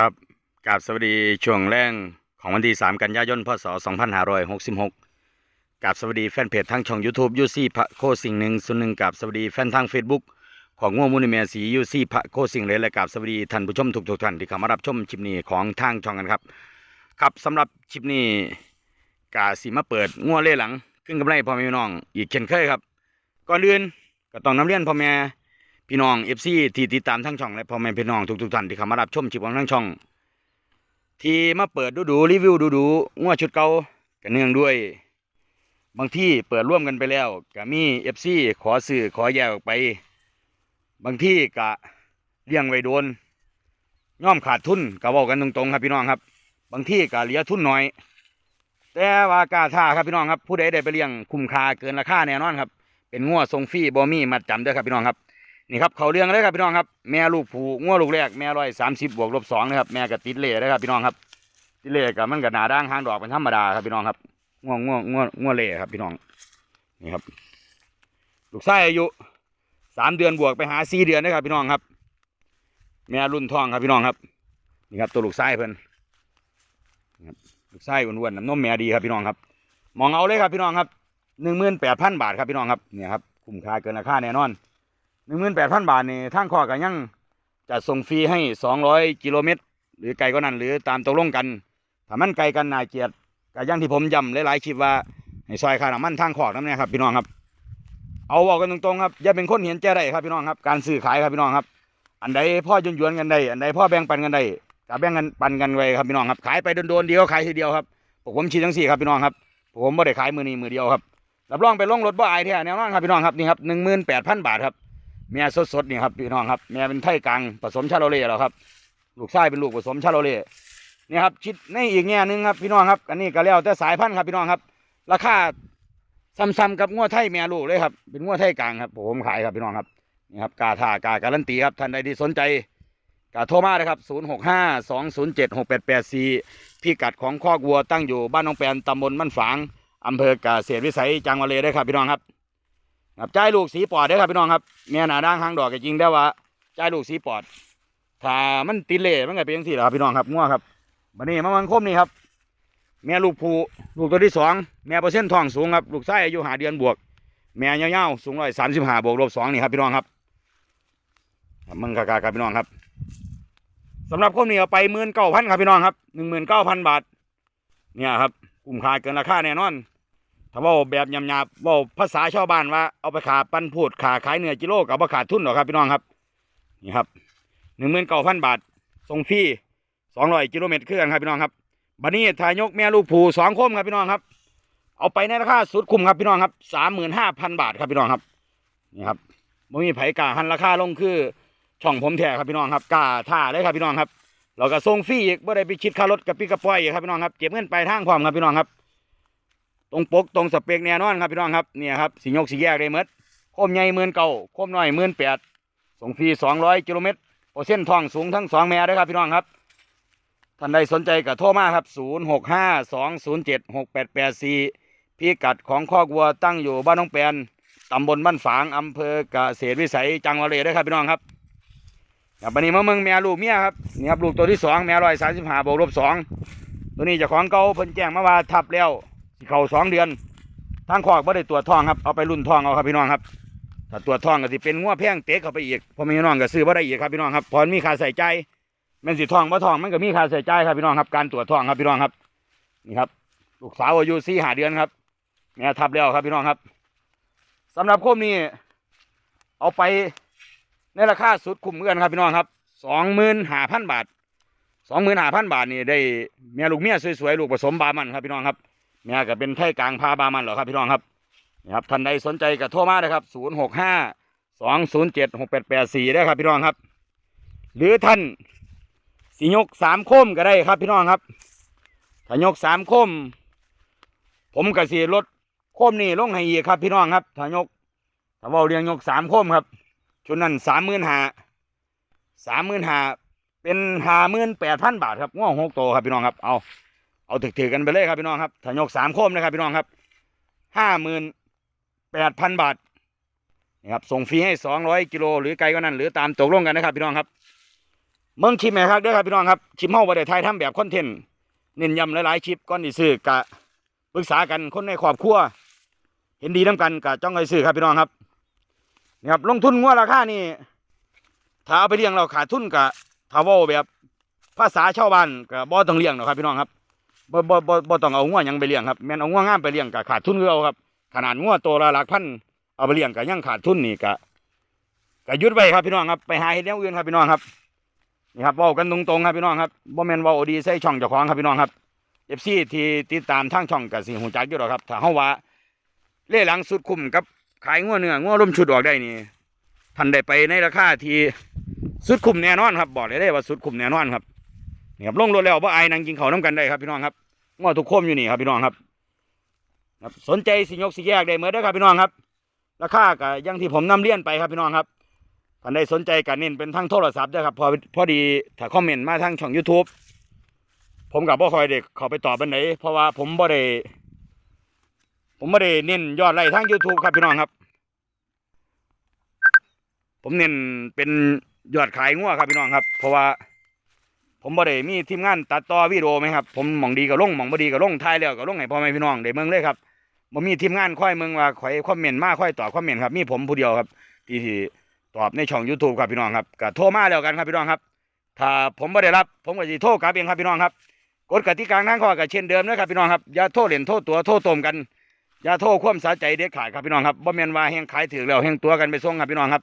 ครับกาบสวัสดีช่วงแรงของวันที่ 3 กันยายน พศ 2566กาบสวัสดีแฟนเพจทางช่อง YouTube ยูซี่พระโคสิ่งหนึ่งส่วนหนึ่งกาบสวัสดีแฟนทาง Facebook ของง่วงมูลนิเมียสียูซี่พระโคสิ่งเลยและกาบสวัสดีท่านผู้ชมทุกทุกๆท่านที่เข้ามารับชมคลิปนี้ของทางช่องกันครับครับสำหรับคลิปนี้กาสีมาเปิดง่วงเล่หลัง ขึ้นกำไรพ่อแม่พี่น้อง อีกเช่นเคยครับ ก่อนอื่นก็ต้องนำเรียนพ่อแม่ พี่น้องเอฟซีที่ติดตามทั้งช่องและพ่อแม่พี่น้องทุกๆท่านที่เข้ามารับชมคลิปของทั้งช่อง ที่มาเปิดดูดูรีวิวดูดูงัวชุดเก่าก็เนื่องด้วย บางที่เปิดร่วมกันไปแล้วก็มีเอฟซีขอซื้อขอแยกออกไป บางที่ก็เลี้ยงไว้โดนย่อมขาดทุนก็บอกกันตรงๆครับพี่น้องครับ บางที่ก็เหลือทุนน้อย แต่ว่ากาท่าครับพี่น้องครับ ผู้ใดได้ไปเลี้ยงคุ้มค่าเกินราคาแน่นอนครับ เป็นงัวทรงฟรีบอมี่มัดจำเด้อครับพี่น้องครับ นี่ครับเขาเรื่องเลยครับพี่น้องครับแม่ลูกผูงัวลูกแรกแม่ร้อยสามสิบบวกลบสองนะครับแม่กับติดเล่นะครับพี่น้องครับติดเล่กับมันกับหนาด่างหางดอกเป็นธรรมดาครับพี่น้องครับงัวงัวงัวงัวเล่ครับพี่น้องนี่ครับ ลูกชายอายุสามเดือนบวกไปหาสี่เดือนนะครับพี่น้องครับ แม่รุ่นทองครับพี่น้องครับนี่ครับตัวลูกชายเพิ่นนี่ครับลูกชายอ้วนๆน้ำนมแม่ดีครับพี่น้องครับ มองเอาเลยครับพี่น้องครับหนึ่งหมื่นแปดพันบาทครับพี่น้องครับเนี่ยครับคุ้มค่าเกินราคาแน่นอน หนึ่งหมื่นแปดพันบาทนี่ทางข้อก็ยังจะส่งฟรีให้สองร้อยกิโลเมตร หรือไกลก็นั้นหรือตามตกลงกันถ้ามันไกลกันนายเกียรติก็อยังที่ผมย้ำหลายๆคลิปว่าให้ซอยค่าน้ำมันทางขอกนั่นนะครับพี่น้องครับ เอาบอกกันตรงๆครับอย่าเป็นคนเห็นแก่ได้ครับพี่น้องครับ การซื้อขายครับพี่น้องครับ อันใดพ่อยุนยวนๆกันได้อันใดพ่อแบ่งปันกันได้ก็แบ่งกันปันกันไว้ครับพี่น้องครับขายไปโดนๆเดียวขายทีเดียวครับผมชี้ทั้งสี่ครับพี่น้องครับผมไม่ได้ขายมือนี้มือเดียวครับรับรองไปลงรถบ่อายแท้แน่นอนครับพี่น้องครับนี่ครับหนึ่งหมื่นแปดพันบาทครับ แม่สดๆนี่ครับพี่น้องครับแม่เป็นไทยกลางผสมชาโลเล่แล้วครับ ลูกชายเป็นลูกผสมชาโลเล่นี่ครับชิดในอีกแง่นึงครับพี่น้องครับ อันนี้ก็แล้วแต่สายพันธุ์ครับพี่น้องครับ ราคาซ้ำๆกับงวไทยแม่ลูกเลยครับเป็นงวไทยกลางครับผมขายครับพี่น้องครับนี่ครับกาท่ากาการันตีครับท่านใดที่สนใจกาโทรมาเลยครับ 0 6 5 2 0 7 6 8 8 4พี่กัดของคอกวัวตั้งอยู่บ้านน้องแปนตำบลมั่นฝางอำเภอกาเกษตรวิสัยจังหวัดเลยได้ครับพี่น้องครับ ครับจ่ายลูกสีปอดเด้อครับพี่น้องครับแม่หนาด่างหางดอกก็จริงได้ว่าจ่ายลูกสีปอด ถ้ามันติเล่มันก็เป็นอย่างที่แหละครับพี่น้องครับง่วครับบันนี้มามันคมนี่ครับแม่ลูกผูลูกตัวที่สองแม่เปอร์เซ็นต์ทองสูงครับลูกไส้อายุหาเดือนบวก แม่เงาๆสูงร้อยสามสิบห้าบวกลบสองนี่ครับพี่น้องครับมึงกากาครับพี่น้องครับสำหรับคมนี้เอาไปหมื่นเก้าพันครับพี่น้องครับหนึ่งหมื่นเก้าพันบาท เนี่ยครับคุ้มค่าเกินราคาแน่นอน ถ้าว่าแบบยำๆเว่าภาษาชาวบ้านว่าเอาไปขาปั้นพูดขาขายเนื้อกิโลกับราขาดทุนหรอครับพี่น้องครับนี่ครับหนึ่งหมื่นเก้าพันบาทส่งฟรีสองร้อยกิโลเมตรเครื่องครับพี่น้องครับบัดนี้ทายกแม่ลูกผูสองคมครับพี่น้องครับ เอาไปในราคาสุดคุ้มครับพี่น้องครับสามหมื่นห้าพันบาทครับพี่น้องครับนี่ครับไม่มีไผกาหันราคาลงคือช่องผมแท้ครับพี่น้องครับกาท่าเลยครับพี่น้องครับเราก็ส่งฟรีอีกไม่ได้ไปคิดค่ารถกับปีกระป๋อยครับพี่น้องครับเก็บเงินไปทางพร้อมครับพี่น้องครับ ตรงปกตรงสเปกแน่นอนครับพี่น้องครับเนี่ยครับสียกสีแยกได้หมดโคมใหญ่หมื่นเก่าโคมน้อยหมื่นแปดส่งฟรีสองร้อยกิโลเมตรโอเส้นทองสูงทั้งสองแม่ด้วยครับพี่น้องครับท่านใดสนใจก็โทรมาครับศูนย์หกห้าสองศูนย์เจ็ดหกแปดแปดสี่พิกัดของคอกวัวตั้งอยู่บ้านน้องแปนตำบลบ้านฝางอำเภอกเกษตรวิสัยจังหวัดเลยด้วยครับพี่น้องครับครับวันนี้มาเมืองแม่ลูกเมียครับนี่ครับลูกตัวที่สองแม่ร้อยสามสิบห้าบวกลบสองตัวนี้จ้าของเก่าเพิ่นแจ้งมาว่าทับแล้ว เข่าสองเดือนทางคอกบ่ได้ตรวทองครับเอาไปรุ่นทองเอาครับพี่น้องครับถ้าตรวทองก็สิเป็นงัวแพงเตะเข้าไปอีกพอมีน้องก็ซื้อบ่ได้อีกครับพี่น้องครับพอมีค่าใส่ใจม่นสิทองบ่ท้องมันก็มีค่าใส่ใจครับพี่น้องครับ การตรวจทองครับพี่น้องครับนี่ครับลูกสาวอายุสี่หาเดือนครับแม่ทับแล้วครับพี่น้องครับสำหรับโคมนี้เอาไปในราคาสุดคุ้มเงินครับพี่น้องครับสองหมื่นห้าพันบาทสองหมื่นห้าพันบาทนี่ได้แม่ลูกเมียสวยๆลูกผสมบามันครับพี่น้องครับ เนี่ยก็เป็นไทยกลางพาบามันเหรอครับพี่น้องครับนี่ครับท่านใดสนใจก็โทรมาเลยครับศูนย์หกห้าสองศูนย์เจ็ดหกแปดแปดสี่ได้ครับพี่น้องครับ หรือท่านสิยกสามโคมก็ได้ครับพี่น้องครับถ้ายกสามโคม ผมก็สีลดโคมนี่ลงให้อีกครับ พี่น้องครับถ้ายกถ้าว่าเรียงยกสามโคมครับชุดนั้นสามหมื่นหาสามหมื่นหาเป็นห้าหมื่นแปดพันบาทครับง้อหกโตครับพี่น้องครับเอา เอาถือๆกันไปเลยครับพี่น้องครับถ้ายกสามโคมนะครับพี่น้องครับห้าหมื่นแปดพันบาทนี่ครับส่งฟรีให้สองร้อยกิโลหรือไกลก็นั้น หรือตามตกลงกันนะครับพี่น้องครับเมืองชิมไหมครับด้อครับพี่น้องครับชิมเฮาบ่ได้ถ่ายทำแบบคอนเทนต์เน้นย้ำหลายๆคลิปก่อนสิซื้อกะปรึกษากันคนในครอบครัว เห็นดีนํกันกะจ้องไอซื้อครับพี่น้องครับนี่ครับลงทุนงัวราคานี่ถ้าเอาไปเลี้ยงเราขาดทุนกะถ้าเว้าแบบภาษาชาวบ้านกะบ่ต้องเลี้ยงหรอกครับพี่น้องครับ บ่บ่บ่บ่ต้องเอางัวยังไปเลี้ยงครับแม่นเอางัวงามไปเลี้ยงกะขาดทุนคือเอาครับ ขนาดงัวตัวละหลักพันเอาไปเลี้ยงกะยังขาดทุนนี่กะกะหยุดไว้ครับพี่น้องครับไปหาเฮ็ดแนวอื่นครับพี่น้องครับนี่ครับเว้ากันตรงๆครับพี่น้องครับบ่แม่นเว้าดีใส่ช่องเจ้าของครับพี่น้องครับ FC ที่ติดตามทางช่องก็สิฮู้จักอยู่ดอกครับถ้าเฮาว่าเล่หลังสุดคุ้มกับขายงัวเนื้องัวลมชุดออกได้นี่ท่านได้ไปในราคาที่สุดคุ้มแน่นอนครับ บอกเลยได้ว่าสุดคุ้มแน่นอนครับ นี่ครับลงรถแล้วบ่อายนั่งกินข้าน้ำกันได้ครับพี่น้องครับงัวทุกโคมอยู่นี่ครับพี่น้องครับครับ สนใจสิยกสิแยกได้เมื่อนเด้ครับพี่น้องครับ ราคาก็อยังที่ผมนำเรียนไปครับพี่น้องครับท่านใดสนใจกันเน้นเป็นทางโทรศัพท์ด้วยครับพอพอดีถ้าคอมเมนต์มาทางช่อง YouTube ผมกับบ่คอยเด็กเขาไปตอบบันไหนเพราะว่าผมบ่ได้ผมบ่ได้เน้นยอดไลค์ทาง YouTube ครับพี่น้องครับ ผมเน้นเป็นยอดขายงัวครับพี่น้องครับ เพราะว่า ผมบ่ได้มีทีมงานตัดต่อวิดีโอไหมครับผมหมองดีก็ลงหมองบ่ดีก็ลงท้ายแล้วก็ลงให้พ่อแม่พี่น้องได้เมืองเลยครับบ่มีทีมงานค่อยเมืองว่าค่อยคอมเมนต์มาค่อยตอบคอมเมนต์ครับมีผมผู้เดียวครับที่ที่ตอบในช่อง YouTube ครับพี่น้องครับก็โทรมาแล้วกันครับพี่น้องครับ ถ้าผมไม่ได้รับ ผมก็จะโทรกลับเองครับพี่น้องครับกฎกติกาทางข้อก็เช่นเดิมนะครับพี่น้องครับอย่าโทรเล่นโทรตัวโทรตมกันอย่าโทรความสาใจเด็ดขาดครับพี่น้องครับบ่แม่นว่าแห่งขายถือแล้วแห่งตัวกันไปส่งครับพี่น้องครับ